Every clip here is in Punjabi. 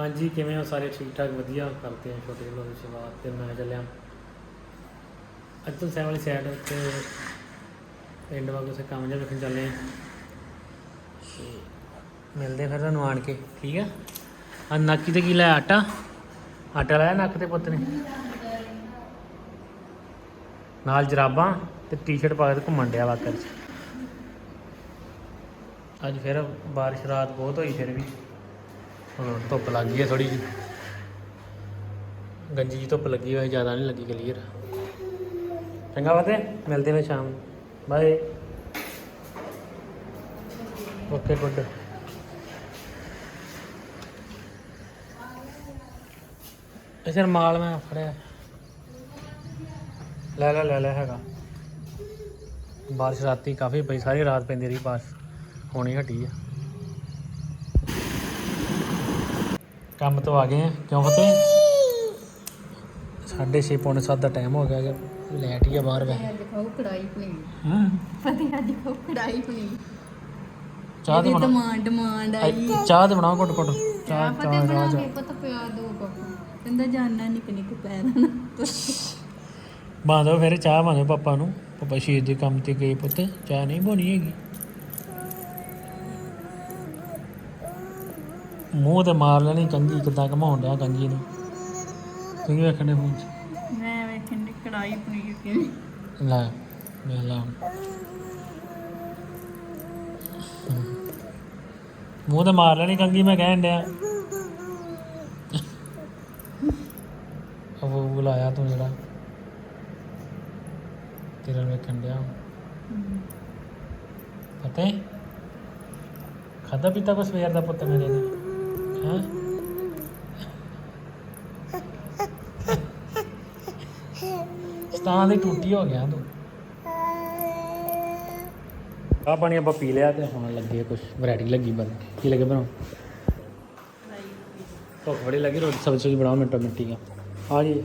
ਹਾਂਜੀ, ਕਿਵੇਂ ਹੋ ਸਾਰੇ? ਠੀਕ ਠਾਕ ਵਧੀਆ। ਕਰਦੇ ਆ ਛੋਟੇ ਜਿਹੇ ਦੀ ਸ਼ੁਰੂਆਤ ਤੇ ਮੈਂ ਚੱਲਿਆ। ਅੱਜ ਤੋਂ ਸੈਵਨ ਸਾਈਡ ਤੇ ਪਿੰਡ ਵਾਂਗੂ ਸੇ ਕੰਮ ਜਿਹਾ ਵੇਖਣ ਚੱਲੇ ਆ ਮਿਲਦੇ ਫਿਰ ਤੁਹਾਨੂੰ ਆਣ ਕੇ, ਠੀਕ ਆ? ਆ ਨੱਕੀ ਤੇ ਕੀ ਲਾਇਆ? ਆਟਾ? ਆਟਾ ਲਾਇਆ ਨੱਕ ਤੇ ਪੁੱਤ ਨੇ? ਨਾਲ ਜਰਾਬਾਂ ਤੇ ਟੀ-ਸ਼ਰਟ ਪਾ ਕੇ ਘੁੰਮਣ ਡਿਆ ਵਾਕਰ ਚ। ਅੱਜ ਫਿਰ ਬਾਰਿਸ਼ ਰਾਤ ਬਹੁਤ ਹੋਈ ਫਿਰ ਵੀ। ਹੁਣ ਧੁੱਪ ਲੱਗ ਗਈ ਹੈ ਥੋੜੀ ਜਿਹੀ। ਗੰਜੀ ਜੀ ਧੁੱਪ ਲੱਗੀ ਹੋਈ ਜ਼ਿਆਦਾ ਨਹੀਂ ਲੱਗੀ ਕਲੀਅਰ। ਚੰਗਾ ਬਾਤੇ ਮਿਲਦੇ ਹਾਂ ਸ਼ਾਮ ਬਾਏ। Okay, good. ਇਸੇ ਮਾਲ ਮੈਂ ਫੜਿਆ। ਲੈ ਲੈ ਲੈ ਲੈ ਹੈਗਾ। ਬਾਰਿਸ਼ ਰਾਤੀ ਕਾਫੀ ਪਈ, ਸਾਰੀ ਰਾਤ ਪੈਂਦੀ ਰਹੀ, ਬਾਰਿਸ਼। ਹੋਣੀ ਹਟੀ ਆ। ਕੰਮ ਤੋਂ ਆ ਗਏ ਆ। ਕਿਉਂ ਸਾਢੇ ਛੇ ਪੌਣੇ ਸੱਤ ਦਾ ਟਾਈਮ ਹੋ ਗਿਆ ਲੈਟ ਹੀ ਆ ਬਾਹਰ ਵੈ ਅੱਜ ਖਾਓ ਕੜਾਈ ਪਨੀਰ। ਹਾਂ। ਫਤਿਹ ਅੱਜ ਖਾਓ ਕੜਾਈ ਪਨੀਰ। ਚਾਹ ਬਣਾ। ਡਿਮਾਂਡ ਡਿਮਾਂਡ ਆਈ। ਚਾਹ ਤੇ ਬਣਾਓ ਘੁੱਟ ਘੁੱਟ ਚਾਹ ਚਾਹ ਫਤਿਹ ਚਾਹ ਬਣਾ ਚਾਹ। ਕੇ ਪਤਾ ਪਿਆ ਦੋ ਕੱਪ। ਕਹਿੰਦਾ ਜਾਨਣਾ ਨਿਕ ਨਿਕ ਪੈਣਾ ਬਾਂਦੋ ਫਿਰ ਚਾਹ ਬਾਂਦੋ ਪਾਪਾ ਨੂੰ। ਪਾਪਾ ਸ਼ਹੀਦ ਦੇ ਕੰਮ ਤੇ ਗਏ ਪੁੱਤ। ਚਾਹ ਨਹੀਂ ਬਣੀ ਹੈਗੀ। ਮੂੰਹ ਤੇ ਮਾਰ ਲੈਣੀ ਕੰਜੀ ਕਿੱਦਾਂ ਘਮਾਉਣ ਡਿਆ ਕੰਜੀ ਨੂੰ? ਤੁਸੀਂ ਵੇਖਣੇ ਫੋਨ ਚ? ਮੈਂ ਵੇਖਣ ਦੀ ਕੜਾਈ ਪਨੀਰ ਕਿਵੇਂ? ਲੈ ਮੈਂ ਲਾ। ਮੂੰਹ ਤੇ ਮਾਰ ਲੈਣੀ ਕੰਗੀ ਮੈਂ ਕਹਿਣ ਡਿਆ। ਉਹ ਬੁਲਾਇਆ ਤੂੰ ਜਿਹੜਾ। ਤੇਰਾ ਵੇਖਣ ਡਿਆ। ਪਤਾ ਹੈ ਖਾਦਾ ਪੀਤਾ ਕੁਛ ਸਵੇਰ ਦਾ ਪੁੱਤ ਮੇਰੇ ਨੇ? ਤਾਂ ਸਤਾਂ ਟੂਟੀ ਹੋ ਗਿਆ ਤੂੰ। ਆ ਪਾਣੀ ਆਪਾਂ ਪੀ ਲਿਆ ਤੇ ਹੁਣ ਲੱਗੇ ਕੁਝ ਵੈਰਾਈਟੀ ਲੱਗੀ ਬਣ ਕੀ ਲੱਗੇ ਬਣਾਓ? ਭੁੱਖ ਬੜੀ ਲੱਗੀ, ਰੋਟੀ ਸਬਜ਼ੀ ਬਣਾਓ, ਮਿੰਟੋ ਮਿੰਟੀ ਆ। ਆ ਜੀ।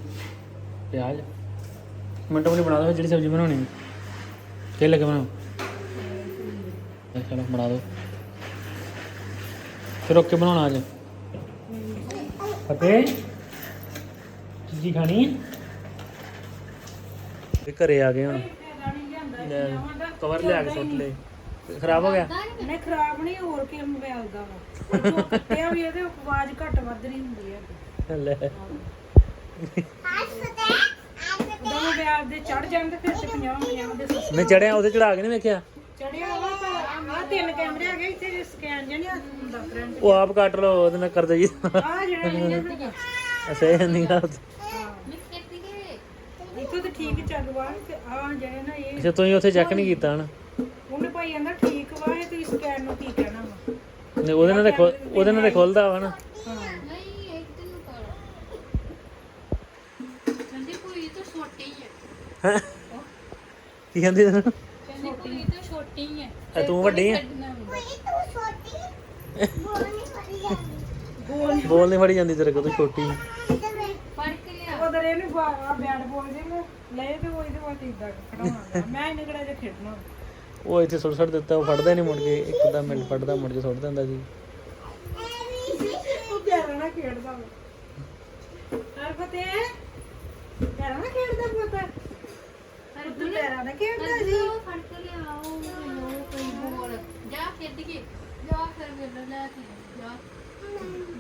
ਪਿਆਜ਼। ਮਿੰਟੋ ਮਿੰਟੀ ਬਣਾ ਦੋ ਜਿਹੜੀ ਸਬਜ਼ੀ ਬਣਾਉਣੀ। ਹੈ। ਕੀ ਲੱਗੇ ਬਣਾਓ? ਚਲੋ ਬਣਾ ਦੋ ਫਿਰ ਓਕੇ ਬਣਾਉਣਾ ਅੱਜ। ਫਤਿਹ। ਚੀਜ਼ੀ ਖਾਣੀ ਇਹ ਘਰੇ ਆ ਗਏ ਹੁਣ। ਲੈ, ਕਵਰ ਲਿਆ ਕੇ ਸੁੱਟ ਲਏ। ਖਰਾਬ ਹੋ ਗਿਆ? ਨਹੀਂ ਖਰਾਬ ਨਹੀਂ ਹੋਰ ਕੀ ਮੋਬਾਈਲ ਦਾ ਵਾ। ਜੋ ਕੱਟਿਆ ਵੀ ਇਹਦੇ ਆਵਾਜ਼ ਘੱਟ ਵੱਧ ਨਹੀਂ ਹੁੰਦੀ ਹੈ। ਲੈ। ਉਦੋਂ ਮੋਬਾਈਲ ਦੇ ਚੜ ਤੇ ਫਿਰ ਤੇ 50 50 ਦੇ ਸੱਸ ਮੈਂ ਚੜਿਆ ਉਹਦੇ ਚੜਾ ਕੇ ਨਹੀਂ ਵੇਖਿਆ? ਚੜਿਆ ਵਾ ਆ ਤਿੰਨ ਕੈਮਰੇ ਹੈਗੇ ਇੱਥੇ ਸਕੈਨ ਜਣੀ ਹੁੰਦਾ ਫਰੰਟ ਉਹ ਆਪ ਕੱਟ ਲਓ ਉਹਦੇ ਨਾਲ ਕਰ ਆ ਜਿਹੜਾ ਹੈਗਾ ਅਸੇ ਨਹੀਂ ਗੱਲ ਇੱਥੋਂ ਤੇ ਠੀਕ ਚੱਲ ਵਾ ਤੇ ਆ ਜਿਹੜੇ ਨਾ ਇਹ ਅੱਛਾ ਤੁਸੀਂ ਉੱਥੇ ਚੈੱਕ ਨਹੀਂ ਕੀਤਾ ਹਨਾ? ਉਹਨੇ ਭਾਈ ਕਹਿੰਦਾ ਠੀਕ ਵਾ ਇਹ ਤੁਸੀਂ ਸਕੈਨ ਨੂੰ ਕੀ ਕਹਿਣਾ ਵਾ? ਨਹੀਂ, ਉਹਦੇ ਨਾਲ ਤਾਂ ਖੁੱਲ- ਉਹਦੇ ਨਾਲ ਤਾਂ ਖੁੱਲਦਾ ਵਾ ਨਾ ਹਾਂ। ਨਹੀਂ ਇੱਕ ਨੂੰ। ਕਰ ਕਹਿੰਦੀ ਕੋਈ ਤਾਂ ਛੋਟੀ ਹੈ। ਹੈਂ? ਕੀ ਕਹਿੰਦੀ ਤੈਨੂੰ ਆ ਤੂੰ ਵੱਡੀ ਆ? ਬੋਲ ਨਹੀਂ ਫੜੀ ਜਾਂਦੀ ਤੇਰੇ ਕੋਲ ਤੂੰ ਛੋਟੀ ਫ਼ਰਕ ਲਿਆ ਉਧਰ ਇਹਨੂੰ ਆ ਬੈਟ ਬਾਲ ਜੇ ਮੈਂ ਲਏ ਤੇ ਉਹ ਇਹਦੇ ਵਾਸਤੇ ਇਦਾਂ ਖੜਾਉਣਾ ਮੈਂ ਇਹਨੇ ਕਿਹੜਾ ਜਿਹਾ ਖੇਡਣਾ। ਉਹ ਇੱਥੇ ਸੁੱਟ ਸੁੱਟ ਦਿੱਤਾ ਉਹ ਫੜਦਾ ਨਹੀਂ ਮੁੜ ਕੇ ਇੱਕ ਦਾ ਮਿੰਟ ਫੜਦਾ ਮੁੜ ਕੇ ਸੁੱਟ ਦਿੰਦਾ ਸੀ। ਪਿਆਰਾ ਨਾਲ ਖੇਡਦਾ ਵਾ। ਹਰ ਫਤਿਹ ਪਿਆਰਾ ਨਾਲ ਖੇਡਦਾ ਪੁੱਤ। ਹਰ ਤੂੰ ਪਿਆਰਾ ਨਾਲ ਖੇਡਦਾ ਜੀ? ਉਹ ਫ਼ਰਕ ਲਿਆ ਉਹ ਮੈਨੂੰ ਕੋਈ ਬੋਲ ਜਾ ਖੇਡ ਕੇ ਜਾ ਫਿਰ ਮੇਰੇ ਲੈ ਕੇ ਜਾ।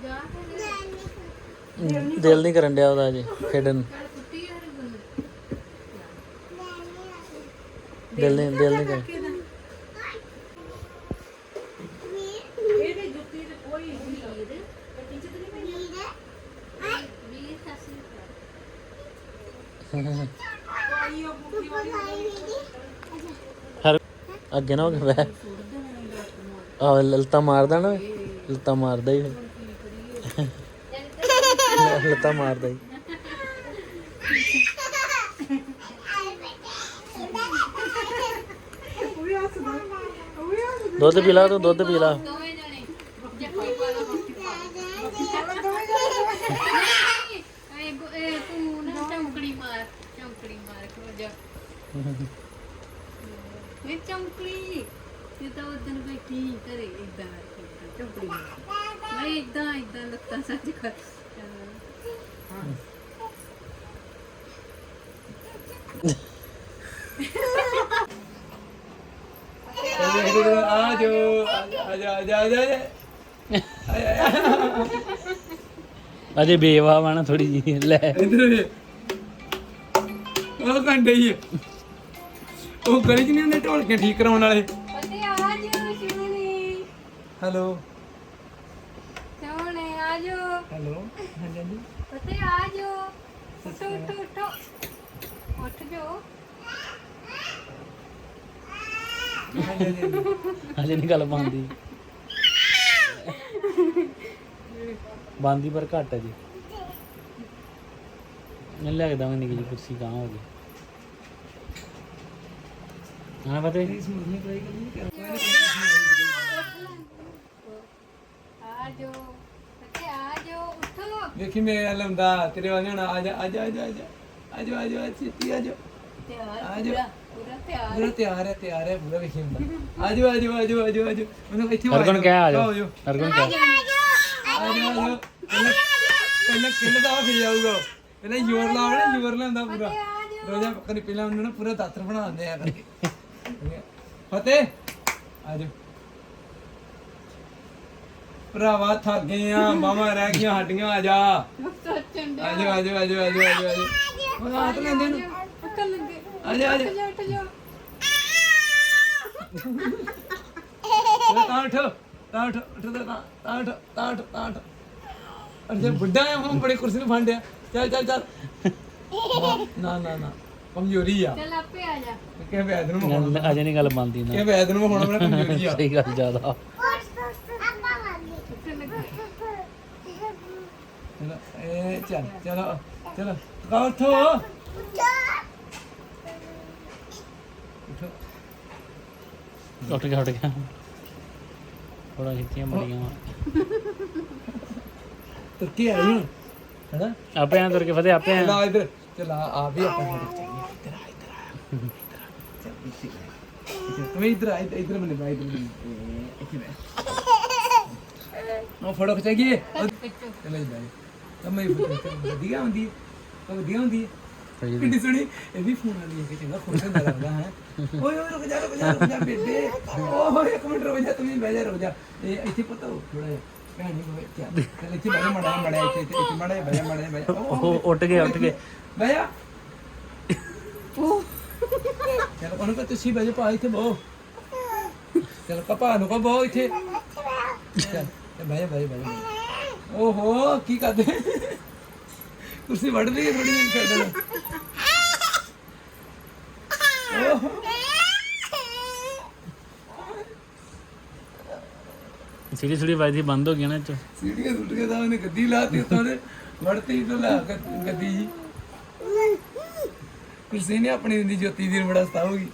ਜਾ ਫਿਰ। ਦਿਲ ਨਹੀਂ ਕਰਨ ਡਿਆ ਉਹਦਾ ਅਜੇ ਖੇਡਣ। ਨੂੰ। ਕਰ ਕੁੱਤੀ ਹਰ ਬੰਦੇ ਦਿਲ ਨਹੀਂ ਦਿਲ ਨਹੀਂ ਕਰ ਇਹਦੀ ਜੁੱਤੀ ਤੇ ਕੋਈ ਨਹੀਂ ਵੀ ਸੱਸੀ ਆਈ ਉਹ ਬੁੱਢੀ ਵਾਲੀ ਹਰ ਅੱਗੇ ਨਾ ਹੋ ਵੈ ਆ ਲਲਤਾ ਮਾਰਦਾ ਨਾ, ਲਲਤਾ ਮਾਰਦਾ ਹੀ। ਫਿਰ। ਲਲਤਾ ਮਾਰਦਾ ਹੀ। ਦੁੱਧ ਪੀ ਲਾ ਤੂੰ, ਦੁੱਧ ਪੀ ਲਾ। ਤੂੰ ਨਾ ਚੌਂਕੜੀ ਮਾਰ ਚੌਂਕੜੀ ਮਾਰ ਖੋ ਜਾ। ਇਹ ਚੌਂਕੜੀ ਇਹ ਤਾਂ ਉਦੋਂ ਬੈਠੀ ਘਰੇ ਇਦਾਂ ਚੌਂਕੜੀ ਮਾਰ ਇਦਾਂ ਇਦਾਂ ਲੱਤਾਂ ਸੱਜ ਕਰ ਆ ਜੋ ਆ ਜਾ ਆ ਜਾ ਆ ਜਾ ਅਜੇ ਬੇਵਾ ਵਾ ਨਾ ਥੋੜੀ ਜੀ ਲੈ। ਇਧਰ ਉਹ ਕੰਡੇ ਹੀ ਉਹ ਗਲੀ ਚ ਨਹੀਂ ਹੁੰਦੇ ਢੋਲਕੇ ਠੀਕ ਕਰਾਉਣ ਵਾਲੇ? ਪਤੇ ਆ ਜਾ ਸ਼ਿਵਨੀ ਹੈਲੋ। ਸੋਹਣੇ ਆ ਜਾ ਹੈਲੋ ਹਾਂਜੀ ਹਾਂਜੀ। ਪਤੇ ਆ ਜਾ ਉੱਠੋ ਉੱਠੋ ਉੱਠੋ। ਉੱਠ ਜੋ। ਹਾਂਜੀ ਨਹੀਂ ਗੱਲ ਬੰਦੀ ਬੰਦੀ ਪਰ ਘੱਟ ਹੈ ਜੀ। ਮੈਂ ਲੈ ਕੇ ਦਵਾਂਗੀ ਨਿੱਕੀ ਜੀ ਕੁਰਸੀ ਕਹਾਂ ਹੋ ਗਈ। ਹਾਂ ਪਤਾ ਹੈ ਸਮੂਥ ਨਹੀਂ। ਟਰਾਈ ਕਰਨੀ ਆ ਜਾ ਪਤੇ ਆ ਜਾ ਉੱਠੋ। ਵੇਖੀ ਮੇਰੇ ਵੱਲ ਹੁੰਦਾ ਤੇਰੇ ਵੱਲ ਨਾ ਆ ਜਾ ਆ ਜਾ ਆ ਜਾ ਆ ਜਾ ਆ ਜਾ ਆ ਜਾ ਛੇਤੀ ਆ ਜਾ ਤਿਆਰ ਆ ਜਾ ਪੂਰਾ ਤਿਆਰ। ਪੂਰਾ ਤਿਆਰ ਹੈ ਤਿਆਰ ਹੈ ਪੂਰਾ ਵੇਖੀ ਹੁੰਦਾ। ਆ ਜਾ ਆ ਜਾ ਆ ਜਾ ਆ ਜਾ ਆ ਜਾ ਮੈਨੂੰ ਇੱਥੇ ਹਰਗੁਣ ਕਹਿ ਆ ਆਓ ਜਾਓ ਜਾਓ ਹਰਗੁਣ ਕਹਿ। ਆ ਜਾ ਆ ਜਾ ਪਹਿਲਾਂ ਕਿੱਲ ਦਾ ਫਿਰ ਜਾਊਗਾ ਪਹਿਲਾਂ ਜ਼ੋਰ ਲਾਉਣਾ ਜ਼ੋਰ ਲਾਉਂਦਾ ਪੂਰਾ। ਰੋਜ਼ਾ ਕਰੀ ਪਹਿਲਾਂ ਉਹਨੂੰ ਨਾ ਪੂਰਾ ਦਾਤਰ ਬਣਾ ਦਿੰਦੇ ਆ ਕਰਕੇ। ਫਤਿਹ। ਆ ਜਾ ਭਰਾਵਾ ਥੱਕ ਗਏ ਆ ਮਾਮਾ ਰਹਿ ਗਈਆਂ ਹੱਡੀਆਂ ਆ ਜਾ। ਆ ਸੋਚਣ ਜਾ ਆ ਜਾ ਆ ਜਾ ਆ ਜਾ ਆ ਜਾ ਉਹ ਹੱਥ ਲੈਂਦੇ ਨੂੰ ਉੱਠ ਲੱਗੇ। ਆ ਜਾ ਆ ਜਾ। ਜਾ ਉੱਠ ਜਾ। ਤਾਂ ਉਠੋ ਤਾਂ ਉਠੋ ਉਠੋ ਤਾਂ ਤਾਂ ਉਠੋ ਤਾਂ ਉਠੋ ਤਾਂ ਉਠੋ। ਅਰੇ ਬੁੱਢਾ ਹੈ ਹੁਣ ਬੜੀ ਕੁਰਸੀ ਨੂੰ ਫੰਡਿਆ ਚੱਲ ਚੱਲ ਚੱਲ। ਨਾ ਨਾ ਨਾ। ਕਮਜ਼ੋਰੀ ਆ। ਚੱਲ ਆਪੇ ਆ ਜਾ। ਕਿ ਵੈਦ ਨੂੰ ਮਖਾਉਣਾ ਅਜੇ ਨਹੀਂ ਗੱਲ ਬੰਦੀ ਨਾ। ਕਿ ਵੈਦ ਨੂੰ ਮਖਾਉਣਾ ਮੇਰਾ ਕਮਜ਼ੋਰੀ ਆ। ਸਹੀ ਗੱਲ ਜ਼ਿਆਦਾ। ਉੱਠ ਲੱਗੇ ਚਲੋ ਇਹ ਚੱਲ ਚਲੋ ਚਲੋ ਕਾ ਉਠੋ। ਉਠੋ। ਉੱਠ ਗਿਆ ਉੱਠ ਗਿਆ। ਥੋੜਾ ਖਿੱਚੀਆਂ ਬੜੀਆਂ ਵਾਂ। ਤੁਰ ਕੇ ਆਈ। ਹੁਣ ਹੈਨਾ? ਆਪੇ ਆਂ ਤੁਰ ਕੇ ਫਤੇ ਆਪੇ ਆਂ ਚਲਾ ਇਧਰ। ਚਲਾ ਆ ਵੀ ਆਪਾਂ ਫੋਟੋ ਖਿਚਾਈਏ ਇਧਰ ਆ ਇਧਰ ਆ ਇਧਰ ਆ ਚੱਲ ਇੱਥੇ ਇਧਰ ਇੱਥੇ ਬੈ ਉਹ ਫੋਟੋ ਖਿਚਾਈਏ ਚਲੇ ਬਾਈ ਤਾਂ ਮੈਂ ਫੋਟੋ ਵਧੀਆ ਹੁੰਦੀ ਹੈ ਤਾਂ ਵਧੀਆ ਹੁੰਦੀ ਹੈ ਸਹੀ ਕਿੰਨੀ ਸੋਹਣੀ ਇਹ ਵੀ ਫੋਨ ਵਾਲੀ ਹੈ ਕਿ ਚੰਗਾ ਖੁਸ਼ ਹੁੰਦਾ ਲੱਗਦਾ ਹੈ ਓਏ ਓਏ ਰੁਕ ਜਾ ਰੁਕ ਜਾ ਰੁਕ ਜਾ ਬੇਬੇ ਓਏ ਇੱਕ ਮਿੰਟ ਰੁਕ ਜਾ ਤੂੰ ਵੀ ਬਹਿ ਜਾ ਰੁਕ ਜਾ ਇਹ ਇੱਥੇ ਪਤਾ ਹੋ ਥੋੜਾ ਜਿਹਾ ਭੈਣ ਨਹੀਂ ਹੋਏ ਚੱਲ ਇੱਥੇ ਜਾ ਮੜਾ ਮੜਾ ਇੱਥੇ ਇੱਥੇ ਮੜਾ ਜਾ ਮੜਾ ਉਹ ਉੱਠ ਗਏ ਉੱਠ ਗਏ ਬਹਿ ਜਾ ਚਲ ਉਹਨੂੰ ਕਹ ਤੁਸੀਂ ਬਹਿ ਜਾ ਪਾ ਇੱਥੇ ਬਹੁ ਚਲ ਕਪਾ ਨੂੰ ਕਹ ਬਹੁ ਇੱਥੇ। ਚੱਲ ਬਹਿ ਜਾ ਬਹਿ ਜਾ ਓਹੋ ਕੀ ਕਰਦੇ? ਕੁਰਸੀ ਵੱਢ ਲਈ ਥੋੜੀ ਜਿਹੀ ਛੱਡ ਓਹੋ। ਸੀੜੀ ਸੀੜੀ ਵੱਜਦੀ ਬੰਦ ਹੋ ਗਈ ਨਾ ਚ। ਸੀੜੀਆਂ ਸੁੱਟੀਆਂ ਤਾਂ ਉਹਨੇ ਗੱਦੀ ਲਾਤੀ ਉੱਤੋਂ ਦੇ ਵੜਤੀ ਤੋਂ ਲਾ ਕੇ ਗੱਦੀ ਜੀ। ਕੁਰਸੀ ਨੇ ਆਪਣੀ ਹੁੰਦੀ ਜੋਤੀ ਦੀ ਨੂੰ ਬੜਾ ਸਤਾਉਗੀ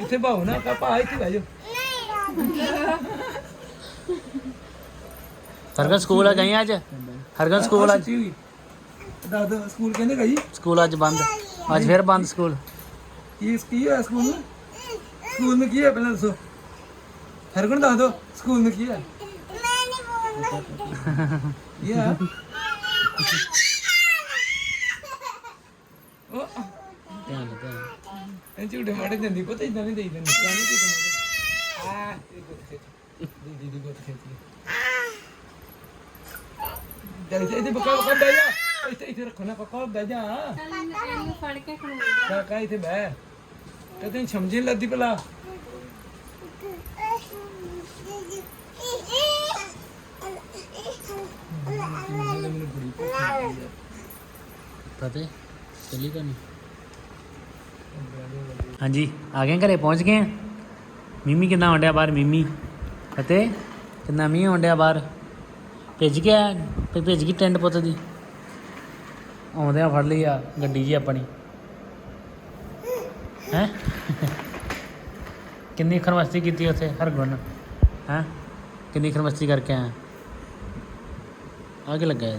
ਇੱਥੇ ਭਾਉ ਨਾ ਕਾ ਭਾ ਇੱਥੇ ਬਹਿ ਜਾ ਹਰਗਨ ਸਕੂਲ ਆ ਗਈ ਅੱਜ? ਹਰਗਨ ਸਕੂਲ ਅੱਜ ਦਾਦਾ ਸਕੂਲ ਕਹਿੰਦੇ ਗਈ? ਸਕੂਲ ਅੱਜ ਬੰਦ। ਅੱਜ ਫਿਰ ਬੰਦ ਸਕੂਲ। ਕੀ ਕੀ ਹੋਇਆ ਸਕੂਲ ਨੂੰ? ਸਕੂਲ ਨੂੰ ਕੀ ਹੈ ਪਹਿਲਾਂ ਦੱਸੋ। ਹਰਗੁਣ ਦੱਸ ਦੋ ਸਕੂਲ ਨੂੰ ਕੀ ਹੈ ਕੀ ਹੈ ਉਹ ਧਿਆਨ ਨਾਲ, ਧਿਆਨ ਨਾਲ। ਇਹ ਝੂਠੇ ਮਾੜੇ ਦਿੰਦੀ ਪਤਾ ਇਦਾਂ ਨਹੀਂ ਦੇਈਦੇ ਨਿੱਕਾ ਨਹੀਂ ਝੂਠੇ ਮਾੜੇ ਆ ਇਹ ਗੁੱਤ ਖੇਤੀ। ਦੀਦੀ ਦੀ ਗੁੱਤ ਖੇਤੀ ਚੱਲ ਇੱਥੇ ਬੱਕਾ ਬੱਕਾ ਬਹਿ ਜਾ। ਇੱਥੇ ਇੱਥੇ ਰੱਖੋ ਨਾ ਬੱਕਾ ਬਹਿ ਜਾ। ਚੱਲ ਇਹਨੂੰ ਫੜ ਕੇ ਖੜੋ ਕਾਕਾ ਇੱਥੇ ਬਹਿ। ਤੇ ਤੈਨੂੰ ਸਮਝ ਨਹੀਂ ਲੱਗਦੀ ਭਲਾ। ਫਤਿਹ। ਚੱਲੀ ਕਰਨੀ ਹਾਂਜੀ, ਆ ਗਏ ਘਰੇ, ਪਹੁੰਚ ਗਏ ਆ? ਮਿੰਮੀ ਕਿੰਨਾ ਡਿਆ ਬਾਹਰ, ਮੀਮੀ? ਅਤੇ ਕਿੰਨਾ ਮੀਂਹ ਆਉਣ ਡਿਆ ਬਾਹਰ? ਭਿੱਜ ਗਿਆ, ਭੇ, ਭਿੱਜ ਗਈ ਟੈਂਟ ਪੁੱਤ ਦੀ। ਆਉਂਦਿਆਂ ਫੜ ਲਈ ਆ ਗੱਡੀ ਜੀ ਆਪਣੀ। ਹੈ? ਕਿੰਨੀ ਖਰਮਸਤੀ ਕੀਤੀ ਉੱਥੇ, ਹਰਗੁਣ। ਹੈ? ਕਿੰਨੀ ਖਰਮਸਤੀ ਕਰਕੇ ਆਇਆ। ਆ ਕੀ ਲੱਗਾ ਇਹ?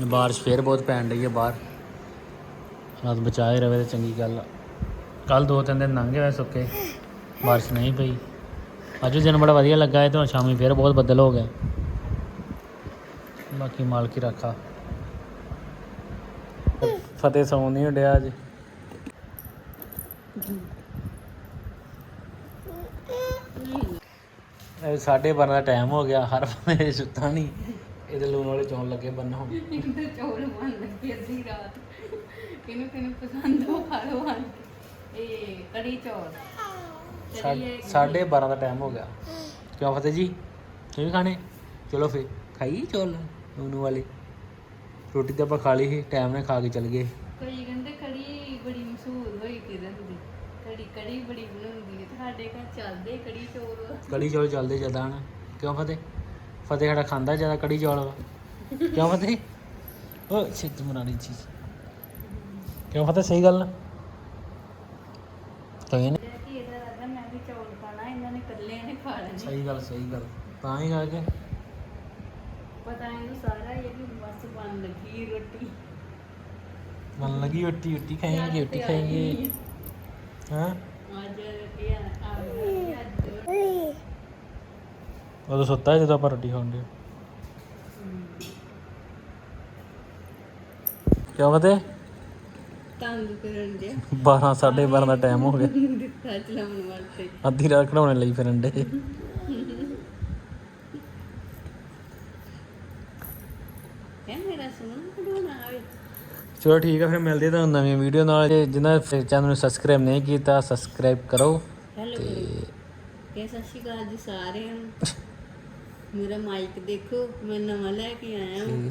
ਬਾਰਿਸ਼ ਫੇਰ ਬਹੁਤ ਪੈਣ ਰਹੀ ਹੈ ਬਾਹਰ। ਹਾਲਾਤ ਬਚਾਏ ਰਵੇ ਤੇ ਚੰਗੀ ਗੱਲ ਕੱਲ ਦੋ ਤਿੰਨ ਦਿਨ ਲੰਘੇ ਹੋਏ ਸੁੱਕੇ। ਬਾਰਿਸ਼ ਨਹੀਂ ਪਈ। ਅੱਜ ਵੀ ਦਿਨ ਬੜਾ ਵਧੀਆ ਲੱਗਾ ਹੈ ਤੇ ਹੁਣ ਸ਼ਾਮੀ ਫੇਰ ਬਹੁਤ ਬੱਦਲ ਹੋ ਗਿਆ। ਬਾਕੀ ਮਾਲਕੀ ਰੱਖਾ। ਫਤਿਹ ਸੌਂ ਨਹੀਂ ਉੱਡਿਆ ਅੱਜ। ਇਹ ਸਾਢੇ ਬਾਰਾਂ ਦਾ ਟਾਈਮ ਹੋ ਗਿਆ, ਹਰ ਬੰਦੇ ਸੁੱਤਾ ਨਹੀਂ ਇਹਦੇ ਲੂਣ ਵਾਲੇ ਚੌਲ ਲੱਗੇ ਬੰਨ ਹੋ ਇੰਦਰ ਚੌਲ ਬਣ ਲੱਗੇ ਅੱਧੀ ਰਾਤ। ਕਿਹਨੂੰ ਕਿਹਨੂੰ ਪਸੰਦ ਹੋ ਖਾ ਕੇ। ਇਹ ਕੜੀ ਚੌਲ। ਸਾਢੇ ਬਾਰਾਂ ਦਾ ਟਾਈਮ ਹੋ ਗਿਆ। ਕਿਉਂ ਫਤਿਹ ਜੀ? ਤੁਸੀਂ ਖਾਣੇ? ਚਲੋ ਫੇ ਖਾਈ ਚੌਲ? ਲੂਣ ਵਾਲੇ। ਰੋਟੀ ਤਾਂ ਆਪਾਂ ਖਾ ਲਈ ਸੀ ਟਾਈਮ ਨਾਲ ਖਾ ਕੇ ਚੱਲ ਗਏ। ਕੋਈ ਕਹਿੰਦੇ ਕੜੀ ਬੜੀ ਮਸ਼ਹੂਰ ਹੋਈ ਕਿਰਨ ਦੀ ਕੜੀ ਕੜੀ ਬੜੀ ਬਣਾਉਂਦੀ ਹੈ। ਤੁਹਾਡੇ ਘਰ ਚੱਲਦੇ ਕੜੀ ਚੌਲ? ਕੜੀ ਚੌਲ ਚੱਲਦੇ ਹਨ। ਕਿਉਂ ਫਤਿਹ? ਫਤਿਹ ਸਾਡਾ ਖਾਂਦਾ ਜ਼ਿਆਦਾ ਕੜੀ ਚੌਲ ਵਾ ਕਿਉਂ ਫਤਿਹ? ਓ ਸਿੱਧ ਮਰਾਣੀ ਚੀਜ਼। ਕਿਉਂ ਫਤਿਹ? ਸਹੀ ਗੱਲ ਨਾ। ਤਾਂ ਇਹ ਜਿਹੜਾ ਕਿ ਇਹਦਾ ਰਾਦਾ ਮੈਂ ਵੀ ਚੌਲ ਖਾਣਾ ਇਹਨਾਂ ਨੇ ਇਕੱਲੇ ਨੇ ਖਾ ਲੈਣੇ। ਸਹੀ ਗੱਲ ਸਹੀ ਗੱਲ। ਤਾਂ ਹੀ ਕਰਕੇ ਪਤਾ ਇਹਨੂੰ ਸਾਰਾ ਇਹ ਵੀ ਬਸ ਬਣ ਲੱਗੀ ਰੋਟੀ। ਮਨ ਲਗੀ ਰੋਟੀ ਰੋਟੀ ਖਾਏਂਗੇ ਰੋਟੀ ਖਾਏਂਗੇ। ਹਾਂ? ਅੱਜ ਇਹ ਆ ਆ ਅੱਜ। ਉਦੋਂ ਸੁੱਤਾ ਸੀ ਜਦੋਂ ਆਪਾਂ ਰੋਟੀ ਖਾਂਦੇ ਕਿਉਂ ਫਤਿਹ? ਤੰਗ ਕਰਨ ਦੇ 12 12:30 ਦਾ ਟਾਈਮ ਹੋ ਗਿਆ। ਦਿੱਤਾ ਚਲਾਉਣ ਵਾਸਤੇ। ਅੱਧੀ ਰਾਤ ਖੜਾਉਣੇ ਲਈ ਫਿਰਨ ਦੇ ਹੈ ਮੇਰਾ ਸੁਣ ਕਢਾਉਣਾ ਆਵੇ। ਚਲੋ ਠੀਕ ਹੈ ਫਿਰ ਮਿਲਦੇ ਤੁਹਾਨੂੰ ਨਵੀਂ ਵੀਡੀਓ ਨਾਲ। ਜੇ ਜਿਨ੍ਹਾਂ ਚੈਨਲ ਨੂੰ ਸਬਸਕ੍ਰਾਈਬ ਨਹੀਂ ਕੀਤਾ ਸਬਸਕ੍ਰਾਈਬ ਕਰੋ। ਹੈਲੋ ਇਹ ਸਤਿ ਸ਼੍ਰੀ ਅਕਾਲ ਜੀ ਸਾਰਿਆਂ ਨੂੰ। ਮੇਰਾ ਮਾਈਕ ਦੇਖੋ ਮੈਂ ਨਵਾਂ ਲੈ ਕੇ ਆਇਆ। ਹਾਂ।